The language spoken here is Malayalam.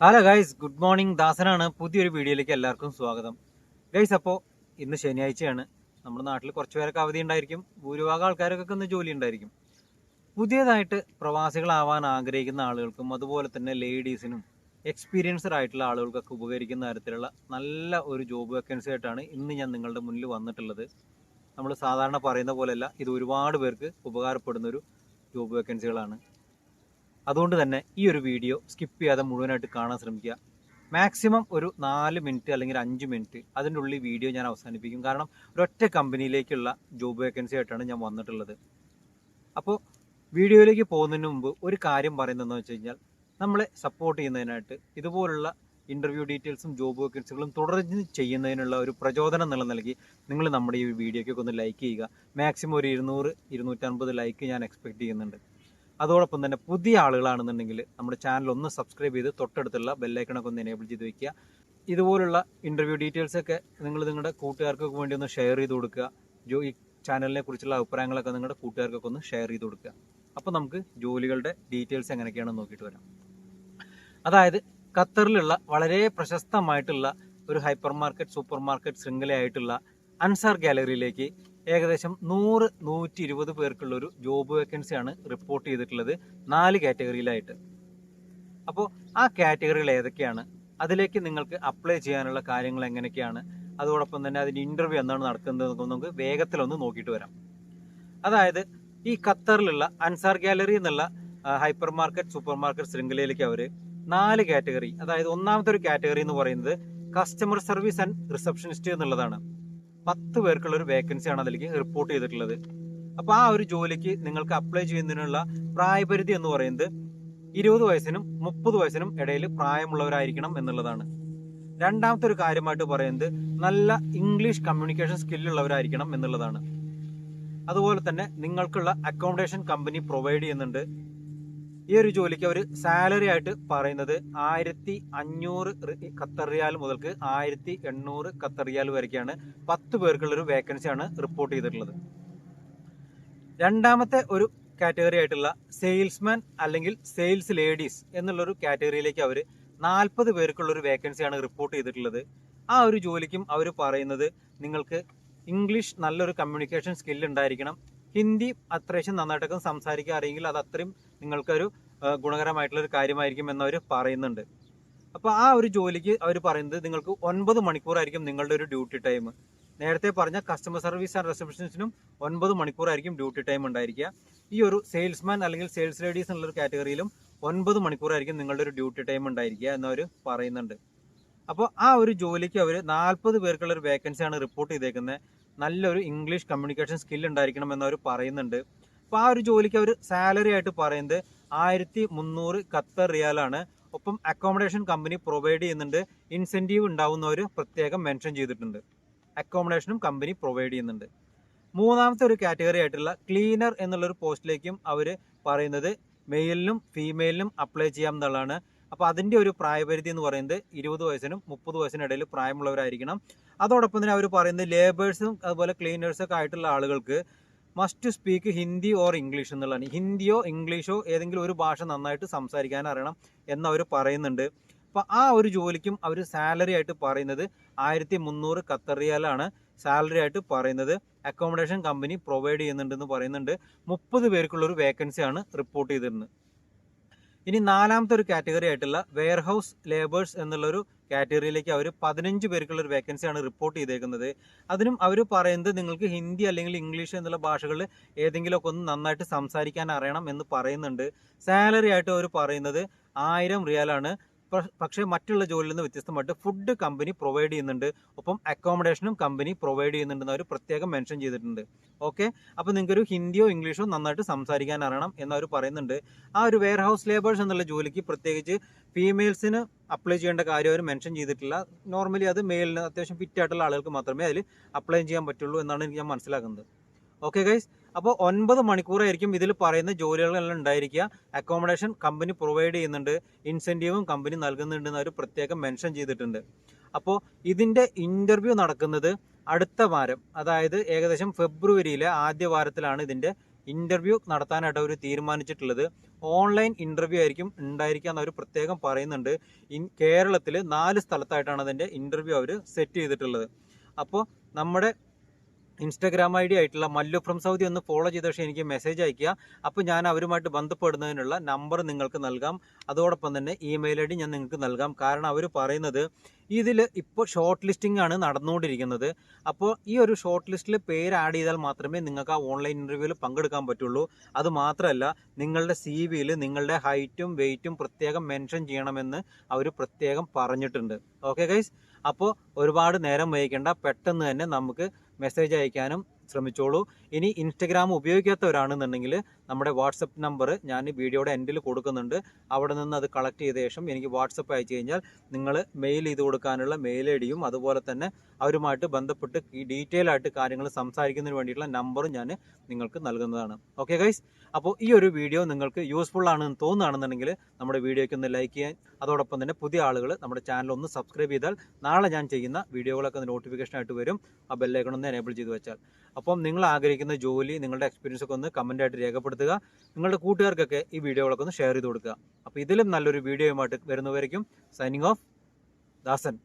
ഹലോ ഗൈസ് ഗുഡ് മോർണിംഗ് ദാസനാണ്. പുതിയൊരു വീഡിയോയിലേക്ക് എല്ലാവർക്കും സ്വാഗതം. ഗൈസ് അപ്പോൾ ഇന്ന് ശനിയാഴ്ചയാണ്. നമ്മുടെ നാട്ടിൽ കുറച്ച് പേരൊക്കെ അവധി ഉണ്ടായിരിക്കും. ഭൂരിഭാഗം ആൾക്കാരൊക്കെ ഇന്ന് ജോലി ഉണ്ടായിരിക്കും. പുതിയതായിട്ട് പ്രവാസികളാവാൻ ആഗ്രഹിക്കുന്ന ആളുകൾക്കും അതുപോലെ തന്നെ ലേഡീസിനും എക്സ്പീരിയൻസ്ഡ് ആയിട്ടുള്ള ആളുകൾക്കൊക്കെ ഉപകരിക്കുന്ന തരത്തിലുള്ള നല്ല ഒരു ജോബ് വേക്കൻസി ആയിട്ടാണ് ഇന്ന് ഞാൻ നിങ്ങളുടെ മുന്നിൽ വന്നിട്ടുള്ളത്. നമ്മൾ സാധാരണ പറയുന്ന പോലെയല്ല ഇത് ഒരുപാട് പേർക്ക് ഉപകാരപ്പെടുന്ന ഒരു ജോബ് വേക്കൻസികളാണ് അതുകൊണ്ട് തന്നെ ഈ ഒരു വീഡിയോ സ്കിപ്പ് ചെയ്യാതെ മുഴുവനായിട്ട് കാണാൻ ശ്രമിക്കുക. മാക്സിമം ഒരു നാല് മിനിറ്റ് അല്ലെങ്കിൽ അഞ്ച് മിനിറ്റ് അതിന്റെ ഉള്ളിൽ വീഡിയോ ഞാൻ അവസാനിപ്പിക്കും. കാരണം ഒരൊറ്റ കമ്പനിയിലേക്കുള്ള ജോബ് വേക്കൻസി ആയിട്ടാണ് ഞാൻ വന്നിട്ടുള്ളത്. അപ്പോൾ വീഡിയോയിലേക്ക് പോകുന്നതിന് മുമ്പ് ഒരു കാര്യം പറയുന്നതെന്ന് വെച്ച് കഴിഞ്ഞാൽ നമ്മളെ സപ്പോർട്ട് ചെയ്യുന്നതിനായിട്ട് ഇതുപോലുള്ള ഇന്റർവ്യൂ ഡീറ്റെയിൽസും ജോബ് വേക്കൻസികളും തുടർന്ന് ചെയ്യുന്നതിനുള്ള ഒരു പ്രചോദനം നില നൽകി നിങ്ങൾ നമ്മുടെ ഈ വീഡിയോയ്ക്കൊക്കെ ഒന്ന് ലൈക്ക് ചെയ്യുക. മാക്സിമം ഒരു ഇരുന്നൂറ് ഇരുന്നൂറ്റൻപത് ലൈക്ക് ഞാൻ എക്സ്പെക്ട് ചെയ്യുന്നുണ്ട്. അതോടൊപ്പം തന്നെ പുതിയ ആളുകളാണെന്നുണ്ടെങ്കിൽ നമ്മുടെ ചാനൽ ഒന്ന് സബ്സ്ക്രൈബ് ചെയ്ത് തൊട്ടടുത്തുള്ള ബെല്ലൈക്കണൊക്കെ ഒന്ന് എനേബിൾ ചെയ്ത് വെക്കുക. ഇതുപോലുള്ള ഇന്റർവ്യൂ ഡീറ്റെയിൽസ് ഒക്കെ നിങ്ങൾ നിങ്ങളുടെ കൂട്ടുകാർക്കൊക്കെ വേണ്ടി ഒന്ന് ഷെയർ ചെയ്ത് കൊടുക്കുക. ജോ ഈ ചാനലിനെ കുറിച്ചുള്ള അഭിപ്രായങ്ങളൊക്കെ നിങ്ങളുടെ കൂട്ടുകാർക്കൊക്കെ ഒന്ന് ഷെയർ ചെയ്ത് കൊടുക്കുക. അപ്പോൾ നമുക്ക് ജോലികളുടെ ഡീറ്റെയിൽസ് എങ്ങനെയൊക്കെയാണെന്ന് നോക്കിയിട്ട് വരാം. അതായത് ഖത്തറിലുള്ള വളരെ പ്രശസ്തമായിട്ടുള്ള ഒരു ഹൈപ്പർ മാർക്കറ്റ് സൂപ്പർ മാർക്കറ്റ് ശൃംഖലയായിട്ടുള്ള അൻസാർ ഗാലറിയിലേക്ക് ഏകദേശം നൂറ് നൂറ്റി ഇരുപത് പേർക്കുള്ള ഒരു ജോബ് വേക്കൻസിയാണ് റിപ്പോർട്ട് ചെയ്തിട്ടുള്ളത് നാല് കാറ്റഗറിയിലായിട്ട്. അപ്പോൾ ആ കാറ്റഗറികൾ ഏതൊക്കെയാണ്? അതിലേക്ക് നിങ്ങൾക്ക് അപ്ലൈ ചെയ്യാനുള്ള കാര്യങ്ങൾ എങ്ങനെയൊക്കെയാണ്? അതോടൊപ്പം തന്നെ അതിന്റെ ഇന്റർവ്യൂ എന്താണ് നടക്കുന്നത് നമുക്ക് വേഗത്തിലൊന്ന് നോക്കിയിട്ട് വരാം. അതായത് ഈ ഖത്തറിലുള്ള അൻസാർ ഗാലറി എന്നുള്ള ഹൈപ്പർ മാർക്കറ്റ് സൂപ്പർ മാർക്കറ്റ് ശൃംഖലയിലേക്ക് അവർ നാല് കാറ്റഗറി അതായത് ഒന്നാമത്തെ ഒരു കാറ്റഗറി എന്ന് പറയുന്നത് കസ്റ്റമർ സർവീസ് ആൻഡ് റിസപ്ഷനിസ്റ്റ് എന്നുള്ളതാണ്. പത്ത് പേർക്കുള്ള ഒരു വേക്കൻസി ആണ് അതിലേക്ക് റിപ്പോർട്ട് ചെയ്തിട്ടുള്ളത്. അപ്പോൾ ആ ഒരു ജോലിക്ക് നിങ്ങൾക്ക് അപ്ലൈ ചെയ്യുന്നതിനുള്ള പ്രായപരിധി എന്ന് പറയുന്നത് ഇരുപത് വയസ്സിനും മുപ്പത് വയസ്സിനും ഇടയിൽ പ്രായമുള്ളവരായിരിക്കണം എന്നുള്ളതാണ്. രണ്ടാമത്തെ ഒരു കാര്യമായിട്ട് പറയുന്നത് നല്ല ഇംഗ്ലീഷ് കമ്മ്യൂണിക്കേഷൻ സ്കില്ലുള്ളവരായിരിക്കണം എന്നുള്ളതാണ്. അതുപോലെ തന്നെ നിങ്ങൾക്കുള്ള അക്കോമഡേഷൻ കമ്പനി പ്രൊവൈഡ് ചെയ്യുന്നുണ്ട്. ഈ ഒരു ജോലിക്ക് അവർ സാലറി ആയിട്ട് പറയുന്നത് ആയിരത്തി അഞ്ഞൂറ് ഖത്തർ റിയാൽ മുതൽക്ക് ആയിരത്തി എണ്ണൂറ് ഖത്തർ റിയാൽ പത്ത് പേർക്കുള്ളൊരു വേക്കൻസിയാണ് റിപ്പോർട്ട് ചെയ്തിട്ടുള്ളത്. രണ്ടാമത്തെ ഒരു കാറ്റഗറി ആയിട്ടുള്ള സെയിൽസ്മാൻ അല്ലെങ്കിൽ സെയിൽസ് ലേഡീസ് എന്നുള്ളൊരു കാറ്റഗറിയിലേക്ക് അവർ നാൽപ്പത് പേർക്കുള്ളൊരു വേക്കൻസിയാണ് റിപ്പോർട്ട് ചെയ്തിട്ടുള്ളത്. ആ ഒരു ജോലിക്കും അവർ പറയുന്നത് നിങ്ങൾക്ക് ഇംഗ്ലീഷ് നല്ലൊരു കമ്മ്യൂണിക്കേഷൻ സ്കില്ല് ഉണ്ടായിരിക്കണം. ഹിന്ദി അത്യാവശ്യം നന്നായിട്ടൊക്കെ സംസാരിക്കാൻ അറിയെങ്കിൽ അത് അത്രയും നിങ്ങൾക്കൊരു ഗുണകരമായിട്ടുള്ള ഒരു കാര്യമായിരിക്കും എന്നവർ പറയുന്നുണ്ട്. അപ്പോൾ ആ ഒരു ജോലിക്ക് അവർ പറയുന്നത് നിങ്ങൾക്ക് ഒൻപത് മണിക്കൂറായിരിക്കും നിങ്ങളുടെ ഒരു ഡ്യൂട്ടി ടൈം. നേരത്തെ പറഞ്ഞ കസ്റ്റമർ സർവീസ് ആൻഡ് റിസപ്ഷനിസ്റ്റിനും ഒൻപത് മണിക്കൂറായിരിക്കും ഡ്യൂട്ടി ടൈം ഉണ്ടായിരിക്കുക. ഈ ഒരു സെയിൽസ്മാൻ അല്ലെങ്കിൽ സെയിൽസ് ലേഡീസ് എന്നുള്ള കാറ്റഗറിയിലും ഒൻപത് മണിക്കൂറായിരിക്കും നിങ്ങളുടെ ഒരു ഡ്യൂട്ടി ടൈം ഉണ്ടായിരിക്കുക എന്നവർ പറയുന്നുണ്ട്. അപ്പോൾ ആ ഒരു ജോലിക്ക് അവർ നാൽപ്പത് പേർക്കുള്ള ഒരു വേക്കൻസിയാണ് റിപ്പോർട്ട് ചെയ്തേക്കുന്നത് നല്ലൊരു ഇംഗ്ലീഷ് കമ്മ്യൂണിക്കേഷൻ സ്കിൽ ഉണ്ടായിരിക്കണം എന്നവർ പറയുന്നുണ്ട്. അപ്പോൾ ആ ഒരു ജോലിക്ക് അവർ സാലറി ആയിട്ട് പറയുന്നത് ആയിരത്തി മുന്നൂറ് ഖത്തർ റിയാലാണ് ഒപ്പം അക്കോമഡേഷൻ കമ്പനി പ്രൊവൈഡ് ചെയ്യുന്നുണ്ട്. ഇൻസെന്റീവ് ഒരു പ്രത്യേകം മെൻഷൻ ചെയ്തിട്ടുണ്ട്. അക്കോമഡേഷനും കമ്പനി പ്രൊവൈഡ് ചെയ്യുന്നുണ്ട്. മൂന്നാമത്തെ ഒരു കാറ്റഗറി ആയിട്ടുള്ള ക്ലീനർ എന്നുള്ളൊരു പോസ്റ്റിലേക്കും അവർ പറയുന്നത് മെയിലിനും ഫീമെയിലിനും അപ്ലൈ ചെയ്യാം എന്നുള്ളതാണ്. അപ്പോൾ അതിന്റെ ഒരു പ്രായപരിധി എന്ന് പറയുന്നത് ഇരുപത് വയസ്സിനും മുപ്പത് വയസ്സിനും ഇടയിൽ പ്രായമുള്ളവരായിരിക്കണം. അതോടൊപ്പം തന്നെ അവർ പറയുന്നത് ലേബേഴ്സും അതുപോലെ ക്ലീനേഴ്സൊക്കെ ആയിട്ടുള്ള ആളുകൾക്ക് must to speak Hindi or English എന്നുള്ളതാണ്. ഹിന്ദിയോ ഇംഗ്ലീഷോ ഏതെങ്കിലും ഒരു ഭാഷ നന്നായിട്ട് സംസാരിക്കാൻ അറിയണം എന്നവർ പറയുന്നുണ്ട്. അപ്പോൾ ആ ഒരു ജോലിക്കും അവർ സാലറി ആയിട്ട് പറയുന്നത് ആയിരത്തി മുന്നൂറ് കത്തറിയാലാണ് സാലറി ആയിട്ട് പറയുന്നത്. അക്കോമഡേഷൻ കമ്പനി പ്രൊവൈഡ് ചെയ്യുന്നുണ്ടെന്ന് പറയുന്നുണ്ട്. മുപ്പത് പേർക്കുള്ള ഒരു വേക്കൻസിയാണ് റിപ്പോർട്ട് ചെയ്തിരുന്നത്. ഇനി നാലാമത്തെ ഒരു കാറ്റഗറി ആയിട്ടുള്ള വെയർഹൗസ് ലേബേഴ്സ് എന്നുള്ളൊരു കാറ്റഗറിയിലേക്ക് അവർ പതിനഞ്ച് പേർക്കുള്ള ഒരു വേക്കൻസിയാണ് റിപ്പോർട്ട് ചെയ്തേക്കുന്നത്. അതിനും അവർ പറയുന്നത് നിങ്ങൾക്ക് ഹിന്ദി അല്ലെങ്കിൽ ഇംഗ്ലീഷ് എന്നുള്ള ഭാഷകൾ ഏതെങ്കിലുമൊക്കെ ഒന്ന് നന്നായിട്ട് സംസാരിക്കാൻ അറിയണം എന്ന് പറയുന്നുണ്ട്. സാലറി ആയിട്ട് അവർ പറയുന്നത് ആയിരം റിയാലാണ്. പക്ഷേ മറ്റുള്ള ജോലിയിൽ നിന്ന് വ്യത്യസ്തമായിട്ട് ഫുഡ് കമ്പനി പ്രൊവൈഡ് ചെയ്യുന്നുണ്ട്. ഒപ്പം അക്കോമഡേഷനും കമ്പനി പ്രൊവൈഡ് ചെയ്യുന്നുണ്ടെന്ന് അവർ പ്രത്യേകം മെൻഷൻ ചെയ്തിട്ടുണ്ട്. ഓക്കെ അപ്പോൾ നിങ്ങൾക്കൊരു ഹിന്ദിയോ ഇംഗ്ലീഷോ നന്നായിട്ട് സംസാരിക്കാൻ അറിയണം എന്നവർ പറയുന്നുണ്ട്. ആ ഒരു വെയർ ഹൗസ് ലേബേഴ്സ് എന്നുള്ള ജോലിക്ക് പ്രത്യേകിച്ച് ഫീമെയിൽസിന് അപ്ലൈ ചെയ്യേണ്ട കാര്യം അവർ മെൻഷൻ ചെയ്തിട്ടില്ല. നോർമലി അത് മെയിലിന് അത്യാവശ്യം ഫിറ്റ് ആയിട്ടുള്ള ആളുകൾക്ക് മാത്രമേ അതിൽ അപ്ലൈ ചെയ്യാൻ പറ്റുള്ളൂ എന്നാണ് എനിക്ക് ഞാൻ മനസ്സിലാക്കുന്നത്. ഓക്കെ ഗൈസ് അപ്പോൾ ഒൻപത് മണിക്കൂറായിരിക്കും ഇതിൽ പറയുന്ന ജോലികളെല്ലാം ഉണ്ടായിരിക്കുക. അക്കോമഡേഷൻ കമ്പനി പ്രൊവൈഡ് ചെയ്യുന്നുണ്ട്. ഇൻസെന്റീവും കമ്പനി നൽകുന്നുണ്ടെന്ന് അവർ പ്രത്യേകം മെൻഷൻ ചെയ്തിട്ടുണ്ട്. അപ്പോൾ ഇതിന്റെ ഇന്റർവ്യൂ നടക്കുന്നത് അടുത്ത വാരം അതായത് ഏകദേശം ഫെബ്രുവരിയിലെ ആദ്യ വാരത്തിലാണ് ഇതിന്റെ ഇന്റർവ്യൂ നടത്താനായിട്ട് അവർ തീരുമാനിച്ചിട്ടുള്ളത്. ഓൺലൈൻ ഇന്റർവ്യൂ ആയിരിക്കും ഉണ്ടായിരിക്കുക എന്ന് പ്രത്യേകം പറയുന്നുണ്ട്. ഇൻ കേരളത്തിൽ നാല് സ്ഥലത്തായിട്ടാണ് അതിന്റെ ഇന്റർവ്യൂ അവർ സെറ്റ് ചെയ്തിട്ടുള്ളത്. അപ്പോൾ നമ്മുടെ ഇൻസ്റ്റാഗ്രാം ഐ ഡി ആയിട്ടുള്ള മല്ലു ഫ്രം സൗദി ഒന്ന് ഫോളോ ചെയ്ത പക്ഷേ എനിക്ക് മെസ്സേജ് അയക്കുക അപ്പോൾ ഞാൻ അവരുമായിട്ട് ബന്ധപ്പെടുന്നതിനുള്ള നമ്പർ നിങ്ങൾക്ക് നൽകാം. അതോടൊപ്പം തന്നെ ഇമെയിൽ ഐ ഡി ഞാൻ നിങ്ങൾക്ക് നൽകാം. കാരണം അവർ പറയുന്നത് ഇതിൽ ഇപ്പോൾ ഷോർട്ട് ലിസ്റ്റിംഗ് ആണ് നടന്നുകൊണ്ടിരിക്കുന്നത്. അപ്പോൾ ഈ ഒരു ഷോർട്ട് ലിസ്റ്റിൽ പേര് ആഡ് ചെയ്താൽ മാത്രമേ നിങ്ങൾക്ക് ആ ഓൺലൈൻ ഇന്റർവ്യൂവിൽ പങ്കെടുക്കാൻ പറ്റുള്ളൂ. അത് മാത്രമല്ല നിങ്ങളുടെ സി വിയിൽ നിങ്ങളുടെ ഹൈറ്റും വെയിറ്റും പ്രത്യേകം മെൻഷൻ ചെയ്യണമെന്ന് അവർ പ്രത്യേകം പറഞ്ഞിട്ടുണ്ട്. ഓക്കെ ഗൈസ് അപ്പോൾ ഒരുപാട് നേരം വൈകിക്കേണ്ട. പെട്ടെന്ന് തന്നെ നമുക്ക് മെസ്സേജ് അയക്കാനും ശ്രമിച്ചോളൂ. ഇനി ഇൻസ്റ്റഗ്രാം ഉപയോഗിക്കാത്തവരാണെന്നുണ്ടെങ്കിൽ നമ്മുടെ വാട്സപ്പ് നമ്പർ ഞാൻ വീഡിയോയുടെ എൻഡിൽ കൊടുക്കുന്നുണ്ട്. അവിടെ നിന്ന് അത് കളക്ട് ചെയ്ത ശേഷം എനിക്ക് വാട്സപ്പ് അയച്ചു കഴിഞ്ഞാൽ നിങ്ങൾ മെയിൽ ചെയ്ത് കൊടുക്കാനുള്ള മെയിൽ ഐ ഡിയും അതുപോലെ തന്നെ അവരുമായിട്ട് ബന്ധപ്പെട്ട് ഈ ഡീറ്റെയിൽ ആയിട്ട് കാര്യങ്ങൾ സംസാരിക്കുന്നതിന് വേണ്ടിയിട്ടുള്ള നമ്പറും ഞാൻ നിങ്ങൾക്ക് നൽകുന്നതാണ്. ഓക്കെ ഗൈസ് അപ്പോൾ ഈ ഒരു വീഡിയോ നിങ്ങൾക്ക് യൂസ്ഫുൾ ആണെന്ന് തോന്നുകയാണെന്നുണ്ടെങ്കിൽ നമ്മുടെ വീഡിയോയ്ക്ക് ഒന്ന് ലൈക്ക് ചെയ്യാൻ അതോടൊപ്പം തന്നെ പുതിയ ആളുകൾ നമ്മുടെ ചാനൽ ഒന്ന് സബ്സ്ക്രൈബ് ചെയ്താൽ നാളെ ഞാൻ ചെയ്യുന്ന വീഡിയോകളൊക്കെ നോട്ടിഫിക്കേഷൻ ആയിട്ട് വരും. ആ ബെല്ലൈക്കൺ ഒന്ന് എനേബിൾ ചെയ്ത് വെച്ചാൽ. അപ്പം നിങ്ങൾ ആഗ്രഹിക്കുന്ന ജോലി നിങ്ങളുടെ എക്സ്പീരിയൻസ് ഒക്കെ ഒന്ന് കമന്റ് ആയിട്ട് രേഖപ്പെടുത്തുക. നിങ്ങളുടെ കൂട്ടുകാർക്കൊക്കെ ഈ വീഡിയോകളൊക്കെ ഒന്ന് ഷെയർ ചെയ്ത് കൊടുക്കുക. അപ്പോൾ ഇതിലും നല്ലൊരു വീഡിയോയുമായിട്ട് വരുന്നവരേക്കും സൈനിങ് ഓഫ് ദാസൻ.